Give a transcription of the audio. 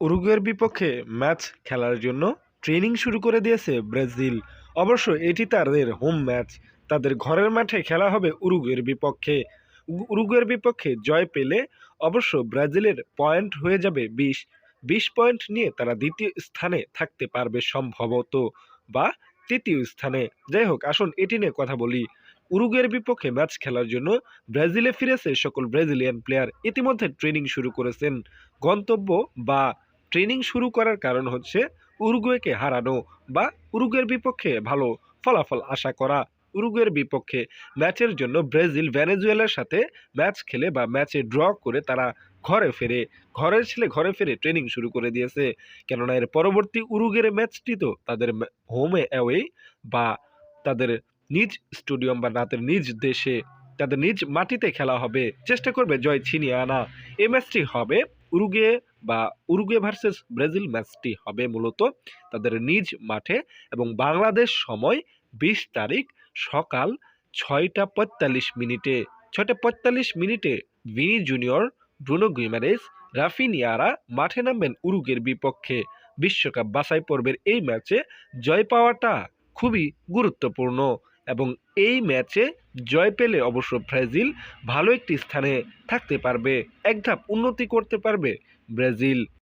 উরুগুয়ের বিপক্ষে ম্যাচ খেলার জন্য ট্রেনিং শুরু করে দিয়েছে ব্রাজিল। অবশ্য এটি তাদের হোম ম্যাচ তাদের ঘরের মাঠে খেলা হবে উরুগুয়ের বিপক্ষে। উরুগুয়ের বিপক্ষে জয় পেলে অবশ্য ব্রাজিলের পয়েন্ট হয়ে যাবে বিশ। বিশ পয়েন্ট নিয়ে তারা দ্বিতীয় স্থানে থাকতে পারবে সম্ভবত, বা তৃতীয় স্থানে। যাই হোক, আসুন এটি নিয়ে কথা বলি। উরুগুয়ের বিপক্ষে ম্যাচ খেলার জন্য ব্রাজিলে ফিরেছে সকল ব্রাজিলিয়ান প্লেয়ার ইতিমধ্যে ট্রেনিং শুরু করেছেন। গন্তব্য বা ট্রেনিং শুরু করার কারণ হচ্ছে উরুগুয়েকে হারানো বা উরুগুয়ের বিপক্ষে ভালো ফলাফল আশা করা। উরুগুয়ের বিপক্ষে ম্যাচের জন্য ব্রাজিল ভেনেজুয়েলার সাথে ম্যাচ খেলে বা ম্যাচে ড্র করে তারা ঘরে ফেরে ঘরের ছেলে ঘরে ফেরে ট্রেনিং শুরু করে দিয়েছে। কেননা এর পরবর্তী উরুগের ম্যাচটি তো তাদের হোমে অ্যাওয়ে বা তাদের নিজ স্টেডিয়াম বা তাদের নিজ দেশে, তাদের নিজ মাটিতে খেলা হবে। চেষ্টা করবে জয় ছিনিয়ে আনা। এই ম্যাচটি হবে উরুগুয়ে বা উরুগে ভার্সেস ব্রাজিল ম্যাচটি হবে মূলত তাদের নিজ মাঠে এবং বাংলাদেশ সময় বিশ তারিখ সকাল ছয়টা পঁয়তাল্লিশ মিনিটে। ছয়টা পঁয়তাল্লিশ মিনিটে ভিনি জুনিয়র ব্রুনো গুইমারেস রাফিনিয়ারা মাঠে নামবেন উরুগের বিপক্ষে। বিশ্বকাপ বাছাই পর্বের এই ম্যাচে জয় পাওয়াটা খুবই গুরুত্বপূর্ণ। এবং এই ম্যাচে জয় পেলে অবশ্য ব্রাজিল ভালো একটি স্থানে থাকতে পারবে এক ধাপ উন্নতি করতে পারবে ব্রাজিল।